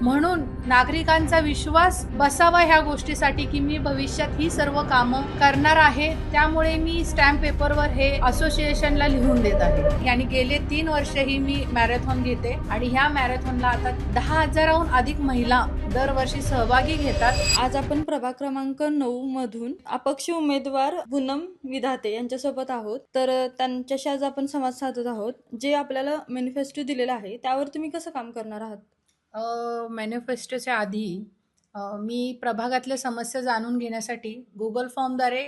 म्हणून नागरिकांचा विश्वास बसावा ह्या गोष्टीसाठी की मी भविष्यात ही सर्व कामं करणार आहे. त्यामुळे मी स्टॅम्प पेपरवर हे असोसिएशनला लिहून देत आहे. आणि गेले तीन वर्षही मी मॅरेथॉन घेते आणि ह्या मॅरेथॉनला आता दहा हजाराहून अधिक महिला दरवर्षी सहभागी घेतात. आज आपण प्रभाग क्रमांक नऊ मधून अपक्ष उमेदवार पूनम विधाते यांच्यासोबत आहोत. तर त्यांच्याशी आज आपण संवाद साधत आहोत. जे आपल्याला मॅनिफेस्टो दिलेलं आहे त्यावर तुम्ही कसं काम करणार आहात? मॅनिफेस्टोच्या आधी अ, मी प्रभागातल्या समस्या जाणून घेण्यासाठी गुगल फॉर्मद्वारे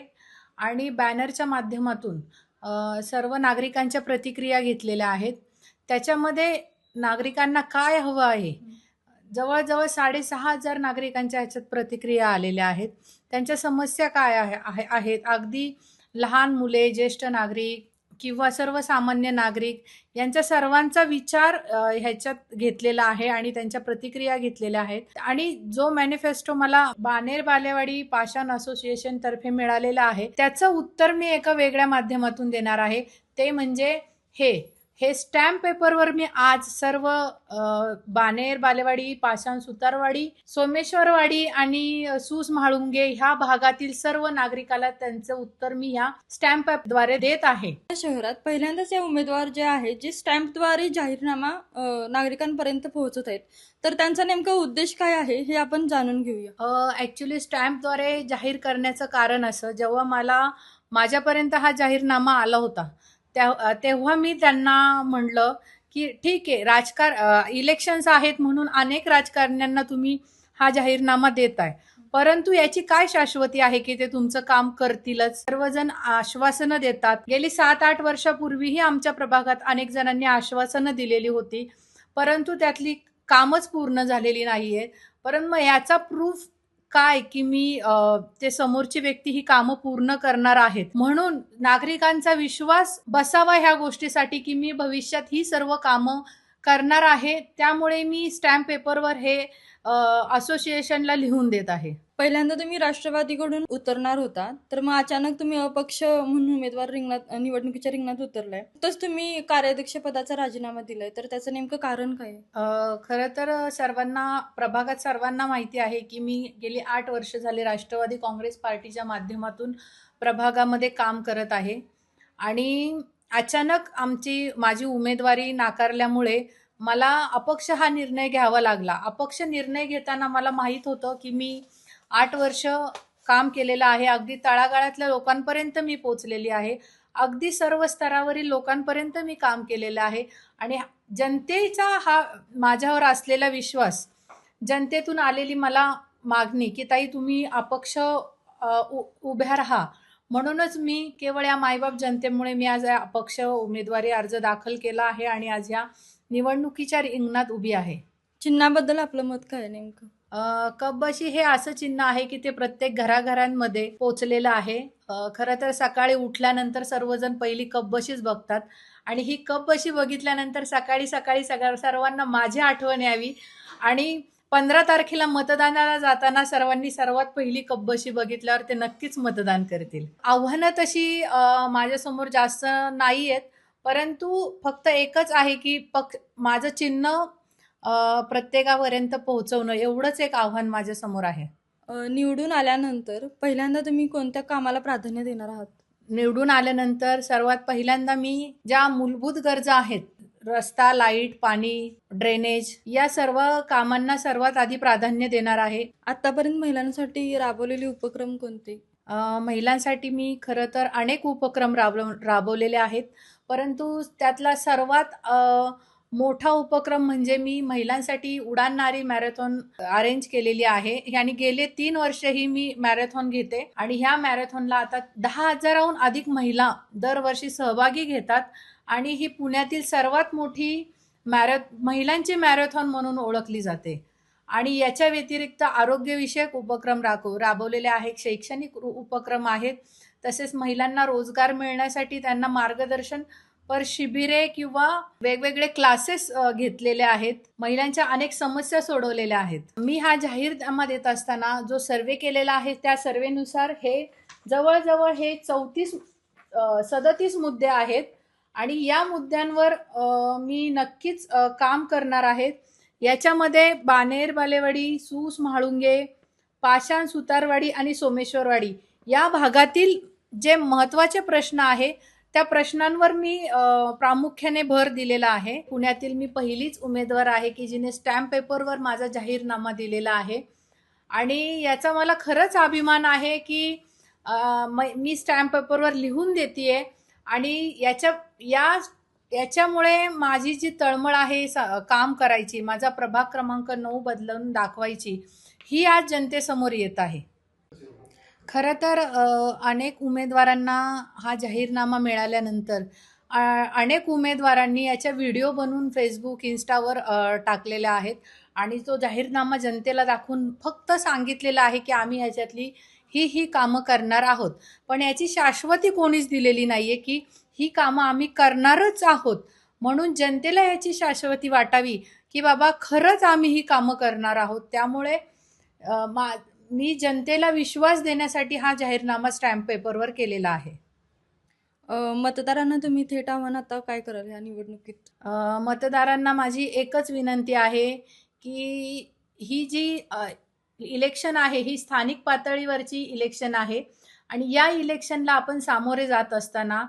आणि बॅनरच्या माध्यमातून अ, सर्व नागरिकांच्या प्रतिक्रिया घेतलेल्या आहेत. त्याच्यामध्ये नागरिकांना काय हवं आहे? जवळजवळ साडेसहा हजार नागरिकांच्या ह्याच्यात प्रतिक्रिया आलेल्या आहेत. त्यांच्या समस्या काय आहे आहे- आहेत? अगदी लहान मुले ज्येष्ठ नागरिक किंवा सर्वसामान्य नागरिक यांच्या सर्वांचा विचार ह्याच्यात घेतलेला आहे आणि त्यांच्या प्रतिक्रिया घेतलेल्या आहेत. आणि जो मॅनिफेस्टो मला बानेर बालेवाडी पाषाण असोसिएशन तर्फे मिळालेला आहे त्याचं उत्तर मी एका वेगळ्या माध्यमातून देणार आहे. ते म्हणजे हे. हे स्टॅम्प पेपरवर मी आज सर्व बानेर बालेवाडी पाषाण सुतारवाडी सोमेश्वरवाडी आणि सूस म्हाळुंगे ह्या भागातील सर्व नागरिकाला त्यांचं उत्तर मी या स्टॅम्प पेपरद्वारे देत आहे. शहरात पहिल्यांदाच या उमेदवार जे आहेत जे स्टॅम्पद्वारे जाहीरनामा नागरिकांपर्यंत पोहोचत आहेत तर त्यांचा नेमका उद्देश काय आहे हे आपण जाणून घेऊया. ॲक्च्युली स्टॅम्पद्वारे जाहीर करण्याचं कारण असं जेव्हा मला माझ्यापर्यंत हा जाहीरनामा आला होता त्या तेव्हा मी त्यांना म्हणलं की ठीक आहे राजकार इलेक्शन्स आहेत म्हणून अनेक राजकारण्यांना तुम्ही हा जाहीरनामा देताय. परंतु याची काय शाश्वती आहे की ते तुमचं काम करतीलच? सर्वजण आश्वासनं देतात. गेली सात आठ वर्षापूर्वीही आमच्या प्रभागात अनेक जणांनी आश्वासनं दिलेली होती. परंतु त्यातली कामच पूर्ण झालेली नाहीये. परंतु मग याचा प्रूफ काय की मी ते समोरची व्यक्ती ही कामं पूर्ण करणार आहेत. म्हणून नागरिकांचा विश्वास बसावा ह्या गोष्टीसाठी की मी भविष्यात ही सर्व कामं करणार आहे. त्यामुळे मी स्टॅम्प पेपरवर हे असोसिएशनला लिहून देत आहे. पहिल्यांदा तुम्ही राष्ट्रवादीकडून उतरणार होता तर मग अचानक तुम्ही अपक्ष म्हणून उमेदवार रिंगणात निवडणुकीच्या रिंगणात उतरलाय. तस तुम्ही कार्याध्यक्ष पदाचा राजीनामा दिलाय तर त्याचं नेमकं कारण काय खरं तर सर्वांना प्रभागात सर्वांना माहिती आहे की मी गेली आठ वर्ष झाले राष्ट्रवादी काँग्रेस पार्टीच्या माध्यमातून प्रभागामध्ये काम करत आहे. आणि अचानक आमची माझी उमेदवारी नाकारल्यामुळे मला अपक्ष हा निर्णय घ्यावा लागला. अपक्ष निर्णय घेताना मला माहीत होतं की मी आठ वर्ष काम केलेलं आहे. अगदी तळागाळातल्या लोकांपर्यंत मी पोचलेली आहे. अगदी सर्व स्तरावरील लोकांपर्यंत मी काम केलेलं आहे. आणि जनतेचा हा माझ्यावर असलेला विश्वास जनतेतून आलेली मला मागणी की ताई तुम्ही अपक्ष उ- उभ्या राहा. म्हणूनच मी केवळ या मायबाप जनतेमुळे मी आज अपक्ष उमेदवारी अर्ज दाखल केला आहे. आणि आज या निवडणुकीच्या रिंगणात उभी आहे. चिन्हाबद्दल आपलं मत काय आहे नेमकं? अ, कब्बशी हे असं चिन्ह आहे की ते प्रत्येक घराघरांमध्ये पोचलेलं आहे. खरं तर सकाळी उठल्यानंतर सर्वजण पहिली कब्बशीच बघतात. आणि ही कब्बशी बघितल्यानंतर सकाळी सकाळी सगळ्या सर्वांना माझी आठवण यावी. आणि पंधरा तारखेला मतदानाला जाताना सर्वांनी सर्वात पहिली कब्बशी बघितल्यावर ते नक्कीच मतदान करतील. आव्हानं तशी माझ्यासमोर जास्त नाही आहेत परंतु फक्त एकच आहे की पक माझं चिन्ह प्रत्येकापर्यंत पोहोचवणं एवढंच एक आव्हान माझ्यासमोर आहे. निवडून आल्यानंतर पहिल्यांदा तुम्ही कोणत्या कामाला प्राधान्य देणार आहात? निवडून आल्यानंतर सर्वात पहिल्यांदा मी ज्या मूलभूत गरजा आहेत रस्ता लाइट पाणी ड्रेनेज या सर्व कामांना सर्वात आधी प्राधान्य देणार आहे. आतापर्यंत महिलांसाठी राबवलेले उपक्रम कोणते? महिलांसाठी मी खरं तर अनेक उपक्रम राबव राबवलेले आहेत. परंतु त्यातला सर्वात मोठा उपक्रम म्हणजे मी महिलांसाठी उडाणणारी मॅरेथॉन अरेंज केलेली आहे. आणि गेले तीन वर्ष ही मी मॅरेथॉन घेते आणि ह्या मॅरेथॉनला आता दहा हजाराहून अधिक महिला दरवर्षी सहभागी घेतात आणि ही पुण्यातील सर्वात मोठी मॅरे महिलांची मॅरेथॉन म्हणून ओळखली जाते. आणि याच्या व्यतिरिक्त आरोग्यविषयक उपक्रम राबव राबवलेले आहेत शैक्षणिक उपक्रम आहेत. तसेच महिलांना रोजगार मिळण्यासाठी त्यांना मार्गदर्शन पर शिबिरे किंवा वेगवेगळे क्लासेस घेतलेले आहेत. महिलांच्या अनेक समस्या सोडवलेल्या आहेत. मी हा जाहीरनामा देत असताना जो सर्वे केलेला आहे त्या सर्वेनुसार हे जवळजवळ हे चौतीस सदतीस मुद्दे आहेत. आणि या मुद्द्यांवर मी नक्कीच काम करणार आहेत याच्यामध्ये बानेर बालेवाडी सूस म्हाळुंगे पाषाण सुतारवाडी आणि सोमेश्वरवाडी या भागातील जे महत्त्वाचे प्रश्न आहे त्या प्रश्नांवर मी प्रामुख्याने भर दिलेला आहे. पुण्यातील मी पहिलीच उमेदवार आहे की जिने स्टॅम्प पेपरवर माझा जाहीरनामा दिलेला आहे. आणि याचा मला खरंच अभिमान आहे की म- मी स्टॅम्प पेपरवर लिहून देते आणि याच्या या याच्यामुळे माझी जी तळमळ आहे स- काम करायची माझा प्रभाग क्रमांक नऊ बदलून दाखवायची ही आज जनतेसमोर येत आहे. खरं तर अनेक उमेदवारांना हा जाहीरनामा मिळाल्यानंतर अनेक उमेदवारांनी याच्या व्हिडिओ बनवून फेसबुक इन्स्टावर टाकलेल्या आहेत आणि तो जाहीरनामा जनतेला दाखवून फक्त सांगितलेला आहे की आम्ही याच्यातली ही ही कामं करणार आहोत. पण याची शाश्वती कोणीच दिलेली नाही आहे की ही कामं आम्ही करणारच आहोत. म्हणून जनतेला याची शाश्वती वाटावी की बाबा खरंच आम्ही ही कामं करणार आहोत. त्यामुळे मा मी जनतेला विश्वास देण्यासाठी हा जाहीरनामा स्टॅम्प पेपरवर केलेला आहे. मतदारांना तुम्ही थेट आव्हान आता काय कराल या निवडणुकीत? मतदारांना माझी एकच विनंती आहे की ही जी इलेक्शन आहे ही स्थानिक पातळीवरची इलेक्शन आहे. आणि या इलेक्शनला आपण सामोरे जात असताना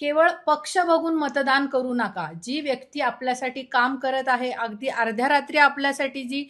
केवळ पक्ष बघून मतदान करू नका. जी व्यक्ती आपल्यासाठी काम करत आहे अगदी अर्ध्या रात्री आपल्यासाठी जी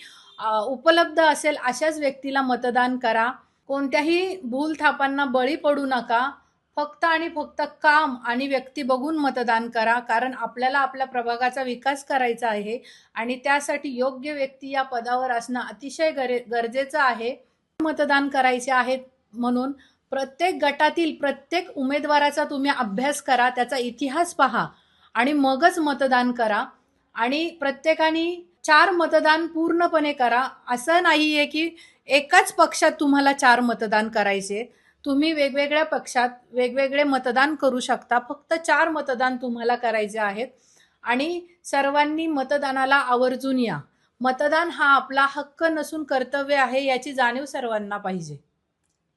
उपलब्ध असेल अशाच व्यक्तीला मतदान करा. कोणत्याही भूलथापांना बळी पडू नका. फक्त आणि फक्त काम आणि व्यक्ती बघून मतदान करा. कारण आपल्याला आपल्या प्रभागाचा विकास करायचा आहे आणि त्यासाठी योग्य व्यक्ती या पदावर असणं अतिशय गरे गरजेचं आहे. मतदान करायचे आहेत म्हणून प्रत्येक गटातील प्रत्येक उमेदवाराचा तुम्ही अभ्यास करा त्याचा इतिहास पहा आणि मगच मतदान करा आणि प्रत्येकाने चार मतदान पूर्णपणे करा. असं नाही आहे की एकाच पक्षात तुम्हाला चार मतदान करायचे. तुम्ही वेगवेगळ्या पक्षात वेगवेगळे मतदान करू शकता. फक्त चार मतदान तुम्हाला करायचे आहेत आणि सर्वांनी मतदानाला आवर्जून या. मतदान हा आपला हक्क नसून कर्तव्य आहे याची जाणीव सर्वांना पाहिजे.